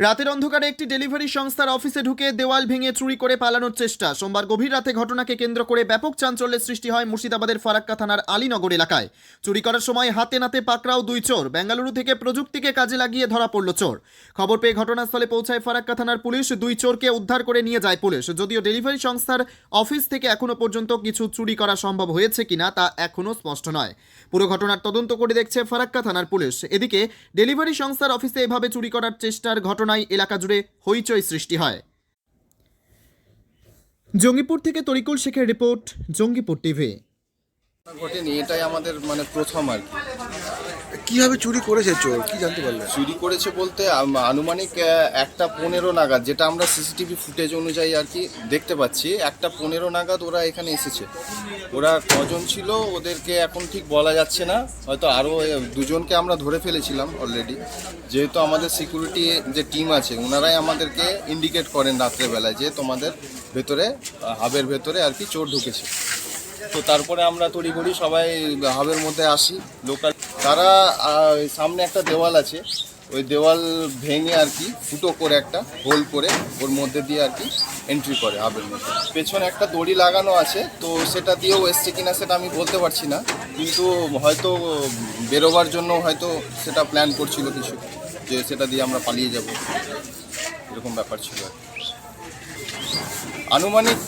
রাতের অন্ধকারে একটি ডেলিভারি সংস্থার অফিসে ঢুকে দেওয়াল ভেঙে চুরি করে পালানোর চেষ্টা। সোমবার গভীর রাতে ঘটনাকে কেন্দ্র করে ব্যাপক চাঞ্চল্যের সৃষ্টি হয় মুর্শিদাবাদের ফারাক্কা থানার আলীনগর এলাকায়। চুরি করার সময় হাতে নাতে পাকড়াও দুই চোর। বেঙ্গালুরু থেকে প্রযুক্তিকে কাজে লাগিয়ে ধরা পড়ল চোর। খবর পেয়ে ঘটনাস্থলে পৌঁছায় ফারাক্কা থানার পুলিশ। দুই চোরকে উদ্ধার করে নিয়ে যায় পুলিশ। যদিও ডেলিভারি সংস্থার অফিস থেকে এখনও পর্যন্ত কিছু চুরি করা সম্ভব হয়েছে কিনা তা এখনও স্পষ্ট নয়। পুরো ঘটনার তদন্ত করে দেখছে ফারাক্কা থানার পুলিশ। এদিকে ডেলিভারি সংস্থার অফিসে এভাবে চুরি করার চেষ্টার ঘটনায় এলাকা জুড়ে হইচই সৃষ্টি হয়। জঙ্গিপুর থেকে তরিকুল শেখের রিপোর্ট, জঙ্গিপুর টিভি। ঘটেনি, এটাই আমাদের মানে প্রথম আর কি। কীভাবে চুরি করেছে চোর? কি জানতে পারলেন? চুরি করেছে বলতে আনুমানিক একটা পনেরো নাগাদ, যেটা আমরা সিসিটিভি ফুটেজ অনুযায়ী আর কি দেখতে পাচ্ছি, একটা পনেরো নাগাদ ওরা এখানে এসেছে। ওরা কজন ছিল, ওদেরকে এখন ঠিক বলা যাচ্ছে না, হয়তো আরও দুজনকে আমরা ধরে ফেলেছিলাম অলরেডি যেহেতু আমাদের সিকিউরিটি যে টিম আছে ওনারাই আমাদেরকে ইন্ডিকেট করেন রাত্রেবেলায় যে তোমাদের ভেতরে হাবের ভেতরে আর কি চোর ঢুকেছে। তো তারপরে আমরা তড়িঘড়ি সবাই হাবের মধ্যে আসি, লোকাল। তারা সামনে একটা দেওয়াল আছে। ওই দেওয়াল ভেঙে আর কি ফুটো করে একটা হোল করে ওর মধ্যে দিয়ে আর কি এন্ট্রি করে হাবের মধ্যে। পেছনে একটা দড়ি লাগানো আছে, তো সেটা দিয়েও এসছে কিনা সেটা আমি বলতে পারছি না। কিন্তু হয়তো বেরোবার জন্য হয়তো সেটা প্ল্যান করছিল কিছু, যে সেটা দিয়ে আমরা পালিয়ে যাব। এরকম ব্যাপার ছিল আর কি। আনুমানিক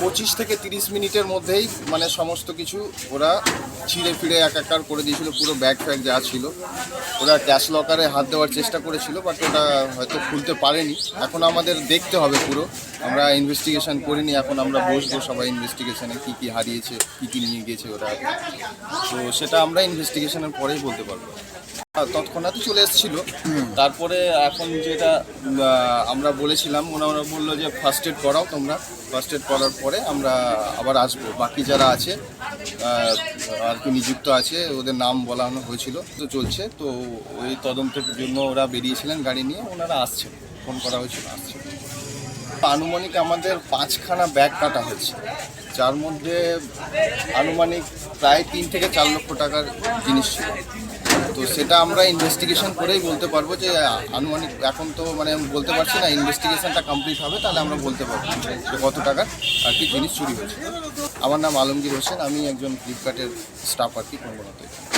পঁচিশ থেকে তিরিশ মিনিটের মধ্যেই মানে সমস্ত কিছু ওরা ছিঁড়ে ফিরে এক একার করে দিয়েছিল, পুরো ব্যাগ ফ্যাগ যা ছিল। ওরা ক্যাশ লকারে হাত দেওয়ার চেষ্টা করেছিল বাট ওটা হয়তো খুলতে পারেনি। এখন আমাদের দেখতে হবে পুরো। আমরা ইনভেস্টিগেশন করিনি, এখন আমরা বসবো সবাই ইনভেস্টিগেশনে কী কী হারিয়েছে, কী কী নিয়ে গিয়েছে ওরা। তো সেটা আমরা ইনভেস্টিগেশনের পরেই বলতে পারব। তৎক্ষণাৎ চলে এসেছিল। তারপরে এখন যেটা আমরা বলেছিলাম ওনারা বলল যে ফার্স্ট এড করাও তোমরা। ফার্স্ট এড করার পরে আমরা আবার আসব। বাকি যারা আছে আর কি নিযুক্ত আছে ওদের নাম বলানো হয়েছিল তো চলছে। তো ওই তদন্তের জন্য ওরা বেরিয়েছিলেন গাড়ি নিয়ে ওনারা আসছে ফোন করা হয়েছিল আসছে আনুমানিক আমাদের পাঁচখানা ব্যাগ কাটা হয়েছে। যার মধ্যে আনুমানিক প্রায় তিন থেকে চার লক্ষ টাকার জিনিস ছিল। তো সেটা আমরা ইনভেস্টিগেশন করেই বলতে পারব যে আনুমানিক এখন তো মানে বলতে পারছি না ইনভেস্টিগেশনটা কমপ্লিট হবে, তাহলে আমরা বলতে পারব যে কত টাকার আর কি জিনিস চুরি হয়েছে। আমার নাম আলমগীর হোসেন, আমি একজন ফ্লিপকার্টের স্টাফ আর কি কর্মরত এখানে।